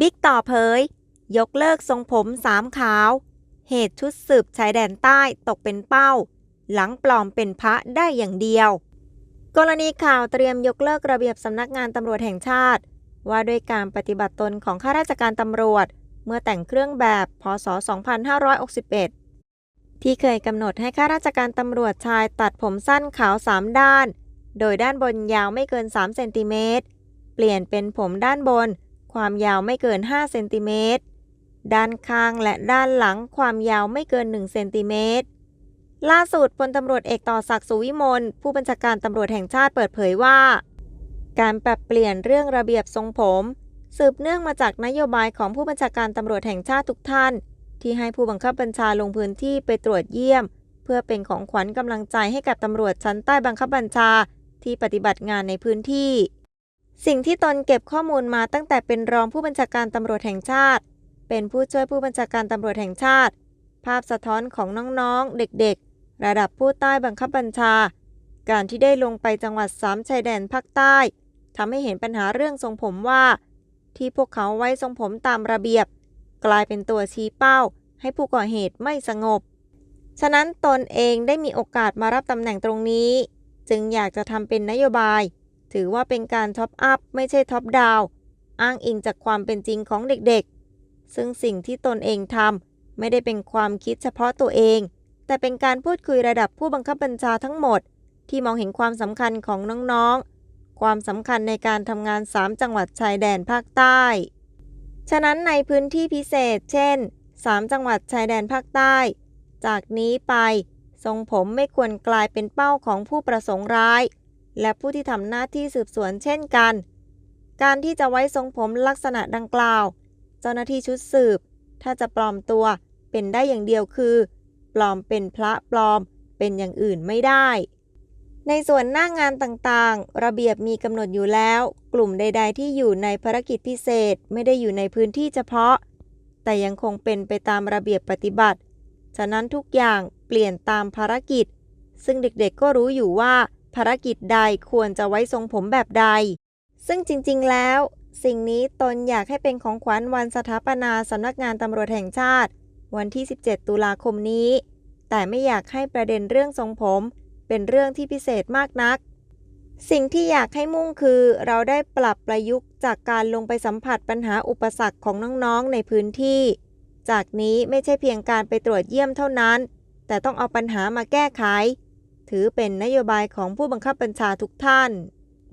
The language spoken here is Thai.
บิ๊กต่อเผย ยกเลิกทรงผมสามขาว เหตุชุดสืบชายแดนใต้ตกเป็นเป้า หลังปลอมเป็นพระได้อย่างเดียว กรณีข่าวเตรียมยกเลิกระเบียบสำนักงานตำรวจแห่งชาติ ว่าด้วยการปฏิบัติตนของข้าราชการตำรวจ เมื่อแต่งเครื่องแบบพศ 2561 ที่เคยกำหนดให้ข้าราชการตำรวจชายตัดผมสั้นขาว3ด้าน โดยด้านบนยาวไม่เกิน 3 เซนติเมตร เปลี่ยนเป็นผมด้านบน ความยาวไม่เกิน 5 เซนติเมตร ด้านข้างและด้านหลังความยาวไม่เกิน 1 เซนติเมตร ล่าสุดพลตำรวจเอกต่อศักดิ์สุวิมล ผู้บัญชาการตำรวจแห่งชาติเปิดเผยว่า การปรับเปลี่ยนเรื่องระเบียบทรงผม สืบเนื่องมาจากนโยบายของผู้บัญชาการตำรวจแห่งชาติทุกท่าน ที่ให้ผู้บังคับบัญชาลงพื้นที่ไปตรวจเยี่ยม เพื่อเป็นของขวัญกำลังใจให้กับตำรวจชั้นใต้บังคับบัญชาที่ปฏิบัติงานในพื้นที่ สิ่งที่ตนเก็บข้อมูลมาตั้งแต่เป็นรองผู้บัญชาการตำรวจแห่งชาติ เป็นผู้ช่วยผู้บัญชาการตำรวจแห่งชาติ ภาพสะท้อนของน้องๆ เด็กๆ ระดับผู้ใต้บังคับบัญชา การที่ได้ลงไปจังหวัดสามชายแดนภาคใต้ทำให้เห็นปัญหาเรื่องทรงผมว่า ที่พวกเขาไว้ทรงผมตามระเบียบ กลายเป็นตัวชี้เป้า ให้ผู้ก่อเหตุไม่สงบ ฉะนั้นตนเองได้มีโอกาสมารับตำแหน่งตรงนี้ จึงอยากจะทำเป็นนโยบาย ถือว่าเป็นการท็อปอัพไม่ใช่ท็อปดาวอ้างอิงจากความเป็นจริงของเด็กๆ ซึ่งสิ่งที่ตนเองทำไม่ได้เป็นความคิดเฉพาะตัวเอง แต่เป็นการพูดคุยระดับผู้บังคับบัญชาทั้งหมด ที่มองเห็นความสำคัญของน้องๆ ความสำคัญในการทำงาน 3 จังหวัดชายแดนภาคใต้ ฉะนั้นในพื้นที่พิเศษ เช่น 3 จังหวัดชายแดนภาคใต้ จากนี้ไป ทรงผมไม่ควรกลายเป็นเป้าของผู้ประสงค์ร้าย และผู้ที่ทำหน้าที่สืบสวนเช่นกัน การที่จะไว้ทรงผมลักษณะดังกล่าว เจ้าหน้าที่ชุดสืบ ถ้าจะปลอมตัวเป็นได้อย่างเดียวคือ ปลอมเป็นพระปลอมเป็นอย่างอื่นไม่ได้ ในส่วนหน้างงานต่างๆ ระเบียบมีกำหนดอยู่แล้ว กลุ่มใด ๆ ที่อยู่ในภารกิจพิเศษไม่ได้อยู่ในพื้นที่เฉพาะ แต่ยังคงเป็นไปตามระเบียบปฏิบัติ ฉะนั้นทุกอย่างเปลี่ยนตามภารกิจ ซึ่งเด็กๆก็รู้อยู่ว่า ภารกิจใดควรจะไว้ทรงผมแบบใด ซึ่งจริงๆ แล้ว สิ่งนี้ตนอยากให้เป็นของขวัญวันสถาปนาสำนักงานตำรวจแห่งชาติ วันที่ 17 ตุลาคมนี้ แต่ไม่อยากให้ประเด็นเรื่องทรงผม เป็นเรื่องที่พิเศษมากนัก สิ่งที่อยากให้มุ่งคือ เราได้ปรับประยุกต์จากการลงไปสัมผัสปัญหาอุปสรรคของน้องๆ ในพื้นที่ จากนี้ไม่ใช่เพียงการไปตรวจเยี่ยมเท่านั้น แต่ต้องเอาปัญหามาแก้ไข ถือเป็นนโยบายของผู้บังคับบัญชาทุกท่าน